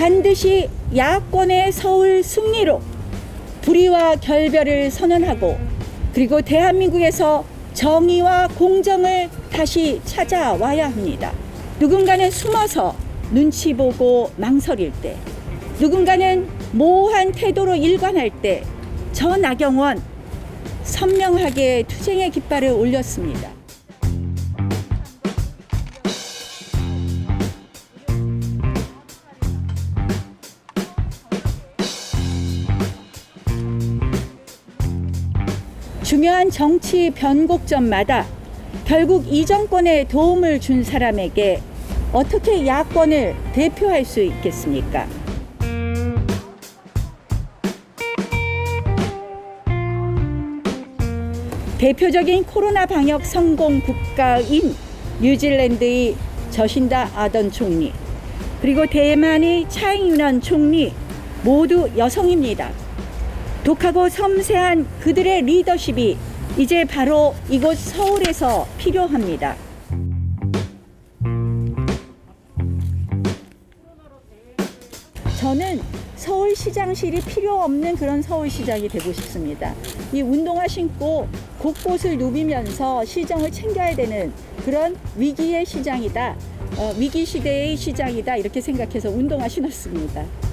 반드시 야권의 서울 승리로 불의와 결별을 선언하고 그리고 대한민국에서 정의와 공정을 다시 찾아와야 합니다. 누군가는 숨어서 눈치 보고 망설일 때, 누군가는 모호한 태도로 일관할 때, 저 나경원 선명하게 투쟁의 깃발을 올렸습니다. 중요한 정치 변곡점마다 결국 이 정권에 도움을 준 사람에게 어떻게 야권을 대표할 수 있겠습니까? 대표적인 코로나 방역 성공 국가인 뉴질랜드의 저신다 아던 총리 그리고 대만의 차잉윤한 총리 모두 여성입니다. 독하고 섬세한 그들의 리더십이 이제 바로 이곳 서울에서 필요합니다. 저는 서울시장실이 필요 없는 그런 서울시장이 되고 싶습니다. 이 운동화 신고 곳곳을 누비면서 시정을 챙겨야 되는 그런 위기의 시장이다. 어, 위기 시대의 시장이다. 이렇게 생각해서 운동화 신었습니다.